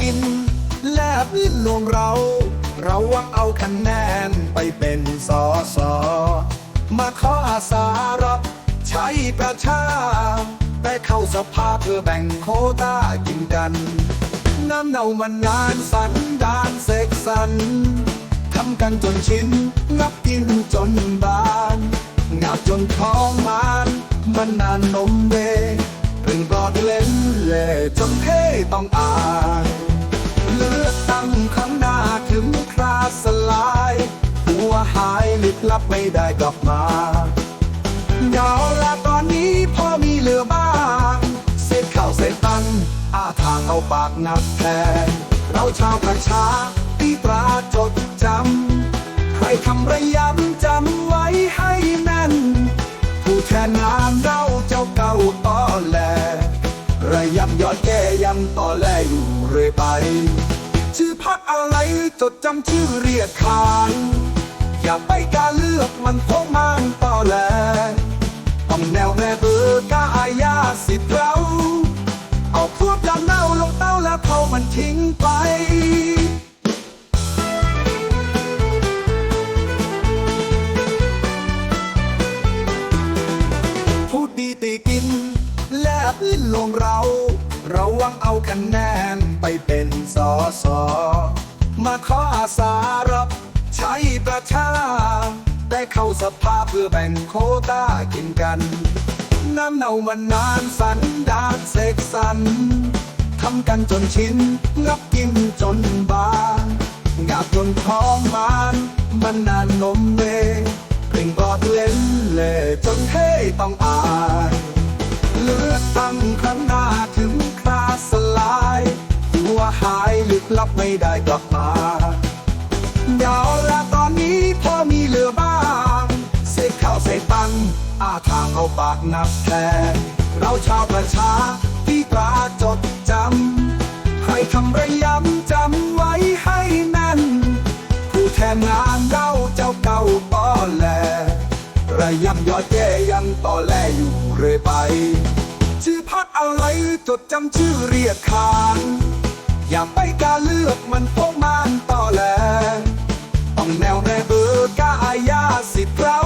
กิน แลบลิ้นลวงเรา เราวัาเอาคะแนนไปเป็นสอสอมาขออาสารับใช้ประชา แต่เข้าสภาเพื่อแบ่งโคต้ากินกัน น้ำเน่ามันนานสันดานเสกสันทำกันจนชินงับกินจนบานงับจนท้องมานมันนานนมเบเรื่องรอดเล่นเล่จนเท่ต้องอ่าน ไม่ได้กลับมาเหงาละตอนนี้พอมีเหลือบ้างเศษข้าวเศษตังค์อาทางเอาปากนับแทน เราชาวประชาตีตราจดจำ ใครคำระยำจำไว้ให้แน่น ผู้แทนงานเราเจ้าเก่าตอแลระยำยอดแก้ยังต่อแลอยู่เรื่อยไป ชื่อพักอะไรจดจำชื่อเรียกขาน อย่าไปการเลือกมันพงมันต่อแลต้องแนวแน่เบอร์กาอาญาสิทธิ์เรา เอาพวกดำเน่าลงเต้าแล้วเขามันทิ้งไปพูดดีตีกิน และอื่นลงเรา ระวังเอาคะแนนไปเป็นสอสอมาขออาสารับ ได้เข้าสภาเพื่อแบ่งโคต้ากินกัน น้ำเน่ามันนานสันดานเสกสรรทำกันจนชินงับกินจนบานงับจนท้องมานมันนานนมเนเพ่งกอดเล่นเล่จนเท่ต้องอายเลือกตั้งครั้งหน้าถึงคราสลาย หัวหายลึกลับไม่ได้กลับ เอาปากนับแทนเราชาวประชาที่ตราจดจำใครคำระยำจำไว้ให้แน่น ผู้แทนงานเราเจ้าเก่าต่อแลระยำยอดแย่ยังต่อแลอยู่เรื่อยไป ชื่อพักอะไรจดจำชื่อเรียกขานอย่าไปการเลือกมันพวกมันต่อแลต้องแนวแน่เบอร์ก้าอาญาสิเรา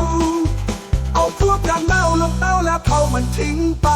เอาพวกดำเน่า เขามันทิ้งไป